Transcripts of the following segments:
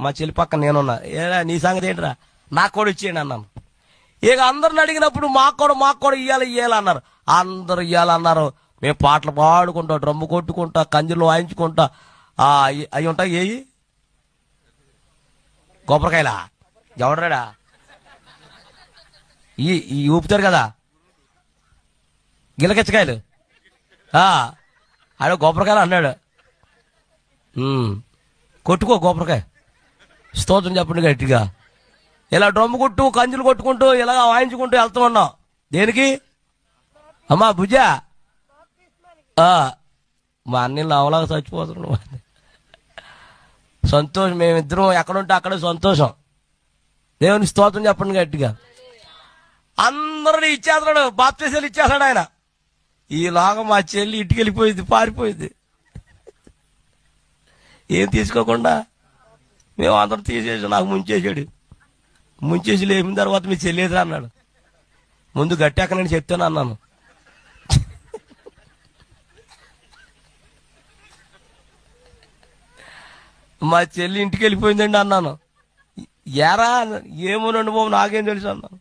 మా చెల్లి పక్కన నేనున్నా. ఏడా నీ సంగతి ఏంటిరా? నాకు కూడా ఇచ్చేయండి అన్నాను. ఇక అందరిని అడిగినప్పుడు మాకు కూడా మాకు కూడా ఇయ్యాలి ఇయ్యాలి అన్నారు. అందరు ఇయ్యాలన్నారు మేము పాటలు పాడుకుంటా డ్రమ్ము కొట్టుకుంటా కంజులు వాయించుకుంటా. ఆ, ఉంటాయి ఏయి? కొబ్బరికాయలా? ఎవడరాడా? ఈ ఈ ఊపుతారు కదా? గిలకెచ్చకాయలు. ఆడ కొబ్బరికాయలు అన్నాడు. కొట్టుకో కొబ్బరికాయ. స్తోత్రం చెప్పండి గట్టిగా. ఇలా డ్రమ్ము కొట్టు కంజులు కొట్టుకుంటూ ఇలా వాయించుకుంటూ వెళ్తూ ఉన్నాం. దేనికి? అమ్మా భుజ. మా అన్ని నవలాగా చచ్చిపోతున్నాడు. సంతోషం మేమిద్దరం ఎక్కడుంటే అక్కడే సంతోషం. దేవుని స్తోత్రం చెప్పండి గట్టిగా. అందరిని ఇచ్చేస్తున్నాడు బాప్తీసాలు ఇచ్చేస్తాడు ఆయన. ఈలాగా మా చెల్లి ఇంటికి వెళ్ళిపోయింది పారిపోయింది. ఏం తీసుకోకుండా మేము అందరం తీసేసి నాకు ముంచేసాడు ముంచేసి లేపిన తర్వాత మీ చెల్లేదురా అన్నాడు. ముందు గట్టాక నేను చెప్తాను అన్నాను. మా చెల్లి ఇంటికి వెళ్ళిపోయిందండి అన్నాను. ఎరా ఏమోనండి బాబు నాకేం తెలుసు అన్నాను.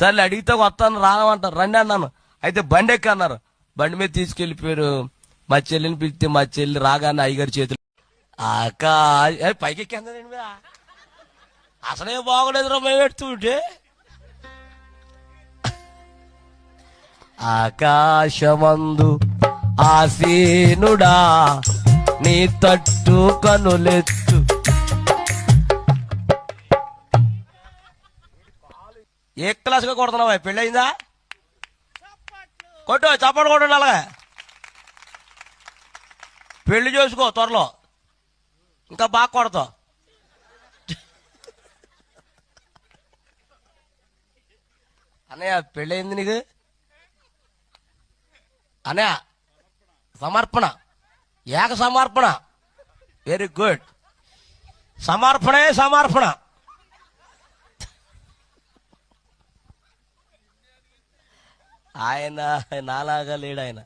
సర్లే అడిగితే వస్తాను రానమంటారు. రండి అన్నాను. అయితే బండి ఎక్క అన్నారు. బండి మీద తీసుకెళ్ళిపోయారు. మా చెల్లిని పిలిస్తే మా చెల్లి రాగానే అయ్యగారి చేతులు ఆకా పైకి ఎక్కేందండి అసలే బాగోలేదు మేము పెడుతుంటే. ఆకాశమందు ఆసీనుడా నీ తట్టు కనులెత్తు. ఏ క్లాస్గా కొడుతున్నావా? పెళ్ళయిందా? కొట్టు చప్పట్లు కొట్టండి అలాగే పెళ్ళి చేసుకో త్వరలో. ఇంకా బాగా కొడతావు. అన్నయ్య పెళ్ళయింది నీకు? అన్నయ్య సమర్పణ. ఏక సమర్పణ. వెరీ గుడ్ సమర్పణే సమర్పణ. ఆయన నాలాగా లేడు ఆయన.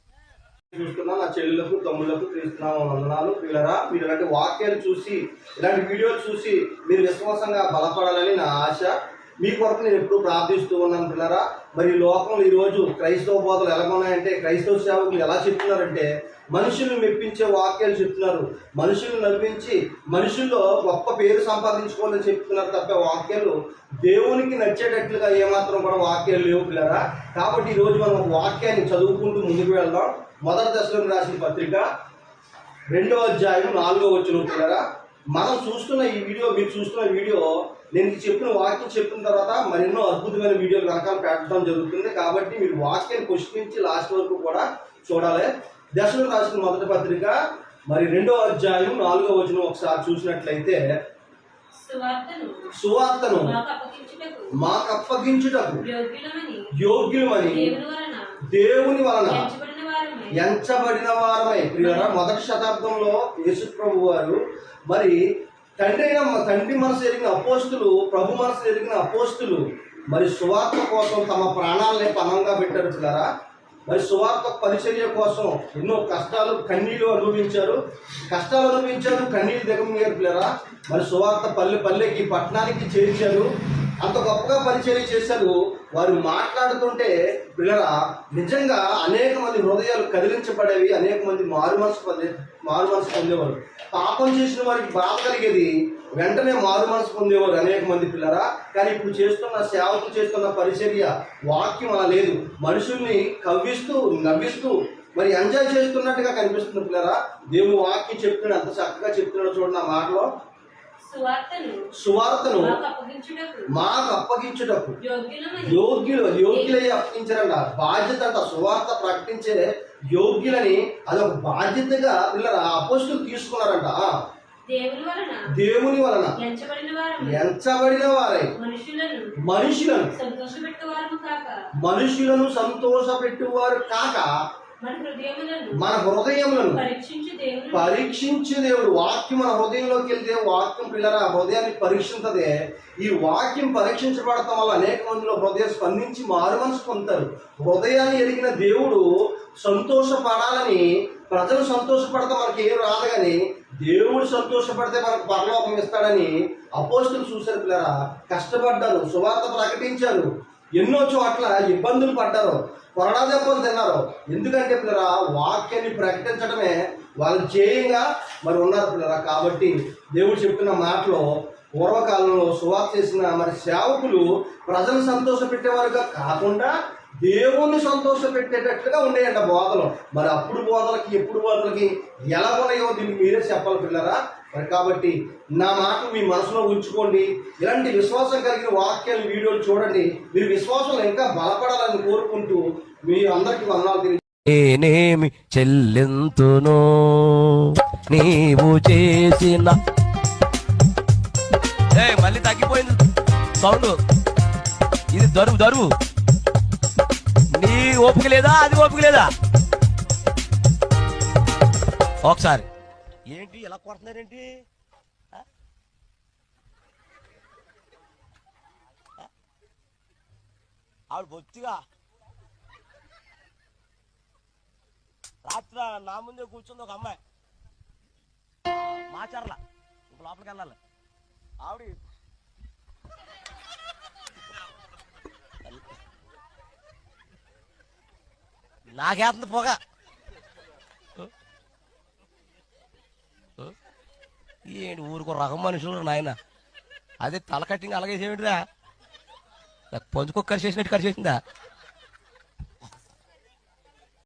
చూస్తున్నా నా చెల్లెలకు తమ్ముళ్ళకు క్రీస్తున్నాము వందనాలు. పిల్లరా మీరు ఇలాంటి వాక్యాలు చూసి ఇలాంటి వీడియోలు చూసి మీరు విశ్వాసంగా బలపడాలని నా ఆశ. మీ కొరకు నేను ఎప్పుడు ప్రార్థిస్తూ ఉన్నాను పిల్లరా మరి ఈ లోకంలో ఈరోజు క్రైస్తవ బోధలు ఎలా ఉన్నాయంటే క్రైస్తవ సేవకులు ఎలా చెప్తున్నారంటే మనుషుల్ని మెప్పించే వాక్యాలు చెప్తున్నారు. మనుషులను నవ్వించి మనుషుల్లో గొప్ప పేరు సంపాదించుకోవాలని చెప్తున్నారు తప్ప వాక్యాలు దేవునికి నచ్చేటట్లుగా ఏమాత్రం కూడా వాక్యాలు లేవు పిల్లరా కాబట్టి ఈరోజు మనం వాక్యాన్ని చదువుకుంటూ ముందుకు వెళ్దాం. మొదటి దశలో రాసిన పత్రిక రెండో అధ్యాయం నాలుగో వచ్చిన పిల్లరా మనం చూస్తున్న ఈ వీడియో మీరు చూస్తున్న వీడియో నేను చెప్పిన వాక్యం చెప్పిన తర్వాత మరెన్నో అద్భుతమైన వీడియోలు వెనకాల పెట్టడం జరుగుతుంది. కాబట్టి మీరు వాక్యాన్ని క్వశ్చన్ నుంచి లాస్ట్ వరకు కూడా చూడాలి. దశలో రాసిన మొదటి పత్రిక మరి రెండో అధ్యాయం నాలుగో వచనం ఒకసారి చూసినట్లయితే సువార్తను మాకు అప్పగించుటకు యోగ్యులమని దేవుని వలన ఎంచబడిన వారమై ఎంచబడిన ప్రియులరా మొదటి శతాబ్దంలో యేసు ప్రభు వారు మరి తండ్రి అయిన తండ్రి మనసు ఎరిగిన అపోస్తులు ప్రభు మనసు ఎరిగిన అపోస్తులు మరి సువార్త కోసం తమ ప్రాణాలని పణంగా పెట్టారు పిల్లరా. మరి సువార్త పరిచర్య కోసం ఎన్నో కష్టాలు కన్నీళ్ళు అనుభవించారు. కష్టాలు అనుభవించారు కన్నీళ్ళు దిగమిగారు పిల్లరా. మరి సువార్త పల్లె పల్లెకి పట్టణానికి చేర్చారు. అంత గొప్పగా పరిచయం చేశారు. వారు మాట్లాడుతుంటే పిల్లరా నిజంగా అనేక మంది హృదయాలు కదిలించబడేవి అనేక మంది మారు మనసు పొందే మారు మనసు పొందేవారు. పాపం చేసిన వారికి బాధ కలిగేది వెంటనే మారు మనసు పొందేవారు అనేక మంది పిల్లరా. కానీ ఇప్పుడు చేస్తున్న సేవకు చేస్తున్న పరిచర్య వాక్యం అలా లేదు. మనుషుల్ని కవ్విస్తూ నవ్విస్తూ మరి ఎంజాయ్ చేస్తున్నట్టుగా కనిపిస్తుంది పిల్లరా. దేవుడు వాక్యం చెప్తున్నాడు అంత చక్కగా చెప్తున్నాడు చూడండి ఆ మాటలో. సువార్తను మాకు అప్పగించుటకు యోగ్యులు యోగ్యులై అప్పగించారంట. బాధ్యత అంట సువార్త ప్రకటించే యోగ్యులని అదొక బాధ్యతగా పిల్లల అపోస్తులు తీసుకున్నారంట. ఆ, దేవుని వలన దేవుని వలన ఎంచబడిన వారై మనుషులను మనుషులను మనుషులను సంతోషపెట్టువారు కాక మన హృదయములను పరీక్షించు దేవుడు. వాక్యం మన హృదయంలోకి వెళ్తే వాక్యం పిల్లల హృదయాన్ని పరీక్షించదే. ఈ వాక్యం పరీక్షించబడటం వల్ల అనేక మందిలో హృదయం స్పందించి మారు మనసు పొందుతారు. హృదయాన్ని ఎరిగిన దేవుడు సంతోషపడాలని ప్రజలు సంతోషపడతాం మనకి ఏం రాదు కానీ దేవుడు సంతోషపడితే మనకు పరలోకం ఇస్తాడని అపోస్తులు చూశారు పిల్లరా. కష్టపడ్డారు సువార్త ప్రకటించారు. ఎన్నో చోట్ల ఇబ్బందులు పడ్డారు. కొరడా దెబ్బలు తిన్నారు. ఎందుకంటే పిల్లరా వాక్యాన్ని ప్రకటించడమే వాళ్ళ చేయంగా మరి ఉన్నారు పిల్లరా. కాబట్టి దేవుడు చెప్తున్న మాటలో పూర్వకాలంలో సువార్త చేసిన మరి సేవకులు ప్రజలు సంతోషపెట్టేవారుగా కాకుండా దేవుణ్ణి సంతోషపెట్టేటట్లుగా ఉండేయంట బోధలు. మరి అప్పుడు బోధలకి ఎప్పుడు బోధలకి ఎలా ఉన్నాయో దీన్ని మీరే చెప్పాలి పిల్లరా. మరి కాబట్టి నా మాటలు మీ మనసులో ఉంచుకోండి. ఇలాంటి విశ్వాసం కలిగిన వాక్యాలు వీడియోలు చూడండి. మీరు విశ్వాసం ఇంకా బలపడాలని కోరుకుంటూ మీ అందరికీ వందనాలు నేనేమి చెల్లింతును నీవు చేసిన ఏ మళ్ళీ తగ్గిపోయింది. సౌండ్. ఇది దరువు దరువు నీ ఓపిక లేదా అది ఓపిక లేదా? ఒకసారి. ఏంటి ఎలా కొడుతున్నారేంటి? ఆవిడ బొత్తిగా. రాత్రి నా ముందే కూర్చుంది ఒక అమ్మాయి. మాచర్ల. ఇంక లోపలికి వెళ్ళాలి. ఆవిడ నాకేస్తుంది పొగ. ఏంటి ఊరికో రకం మనుషులు నాయన? అదే తల కట్టింగ్ అలాగే చేయడురా. పంచుకొక్క కరిచేసినట్టు కరిచేసిందా